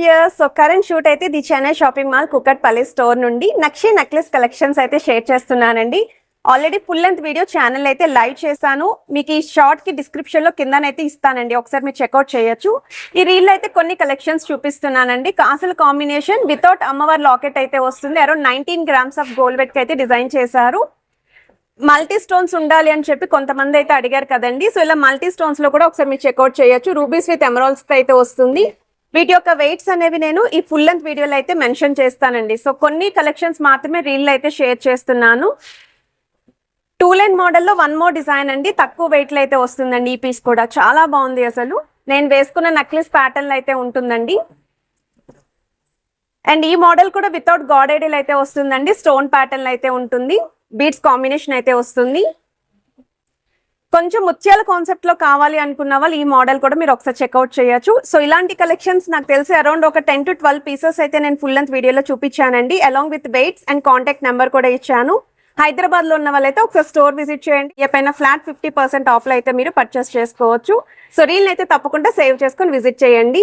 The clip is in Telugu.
ఇయర్స్ సో కరెంట్ షూట్ అయితే the Chennai shopping mall Kukatpally store నుండి నక్షి నెక్లెస్ కలెక్షన్స్ అయితే షేర్ చేస్తున్నానండి. Already full length video channel అయితే లైవ్ చేశాను. మీకు ఈ షార్ట్కి డిస్క్రిప్షన్లో కిందనైతే ఇస్తానండి. ఒకసారి మీరు చెక్అవుట్ చేయొచ్చు. ఈ రీల్ అయితే కొన్ని కలెక్షన్స్ చూపిస్తున్నానండి. కాసుల కాంబినేషన్ వితౌట్ అమ్మవారి లాకెట్ అయితే వస్తుంది. Around nineteen grams of gold weight అయితే డిజైన్ చేశారు. మల్టీ స్టోన్స్ ఉండాలి అని చెప్పి కొంతమంది అయితే అడిగారు కదండి. సో ఇలా మల్టీ స్టోన్స్లో కూడా ఒకసారి మీరు చెక్అవుట్ చేయొచ్చు. రూబీస్ విత్ ఎమరాల్స్ అయితే వస్తుంది. వీటి యొక్క వెయిట్స్ అనేవి నేను ఈ ఫుల్ లెంత్ వీడియోలో అయితే మెన్షన్ చేస్తానండి. సో కొన్ని కలెక్షన్స్ మాత్రమే రీల్ అయితే షేర్ చేస్తున్నాను. టూ లైన్ మోడల్లో వన్ మోర్ డిజైన్ అండి. తక్కువ వెయిట్లో అయితే వస్తుందండి ఈ పీస్ కూడా. చాలా బాగుంది అసలు. నేను వేసుకున్న నెక్లెస్ ప్యాటర్న్ అయితే ఉంటుందండి. అండ్ ఈ మోడల్ కూడా వితౌట్ గాడ్ అయితే వస్తుందండి. స్టోన్ ప్యాటర్న్ అయితే ఉంటుంది. బీట్స్ కాంబినేషన్ అయితే వస్తుంది. కొంచెం ముత్యాల కాన్సెప్ట్లో కావాలి అనుకున్న వాళ్ళు ఈ మోడల్ కూడా మీరు ఒకసారి చెక్అవుట్ చేయొచ్చు. సో ఇలాంటి కలెక్షన్స్ నాకు తెలిసి అరౌండ్ ఒక టెన్ టు ట్వెల్వ్ పీసెస్ అయితే నేను ఫుల్ లెంత్ వీడియోలో చూపించానండి. Along with weights and contact number కూడా ఇచ్చాను. హైదరాబాద్లో ఉన్న వాళ్ళైతే ఒకసారి స్టోర్ విజిట్ చేయండి. ఎప్పుడైనా ఫ్లాట్ ఫిఫ్టీ పర్సెంట్ ఆఫ్లో అయితే మీరు పర్చేస్ చేసుకోవచ్చు. సో రీల్ అయితే తప్పకుండా సేవ్ చేసుకొని విజిట్ చేయండి.